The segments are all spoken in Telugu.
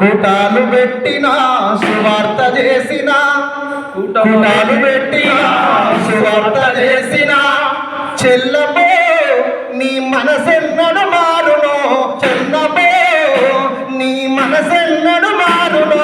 కుటాలు పెట్టిన సువార్త చేసిన కుటాలు పెట్టిన సువార్త చేసిన. చెల్లబో నీ మనసెన్నడు మారునో చెల్లబో నీ మనసెన్నడు మారునో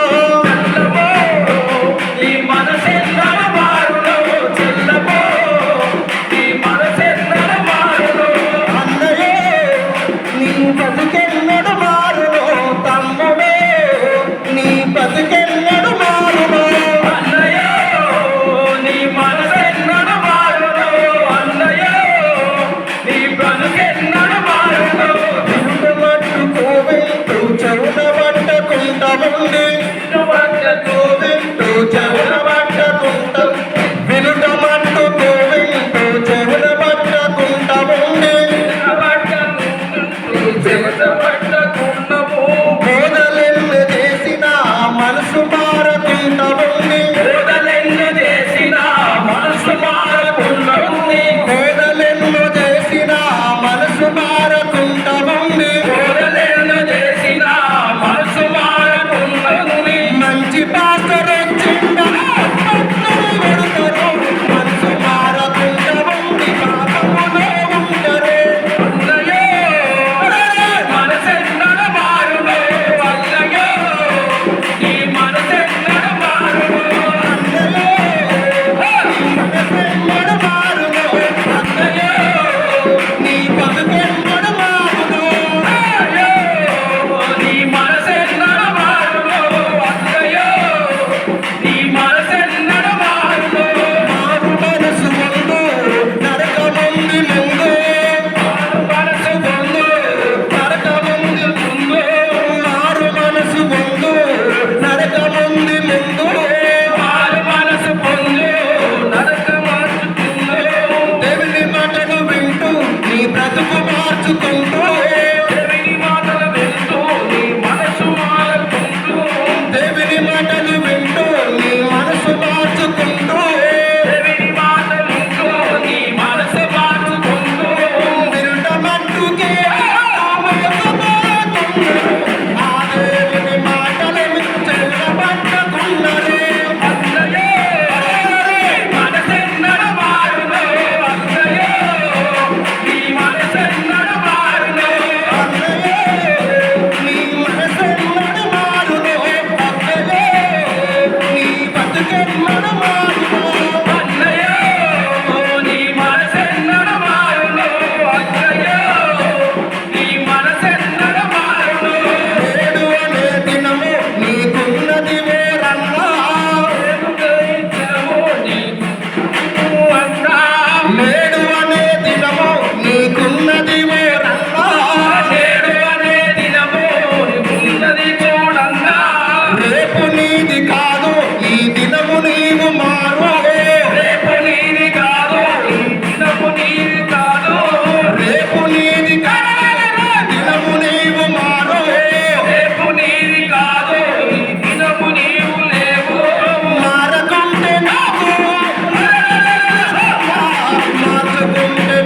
Amen.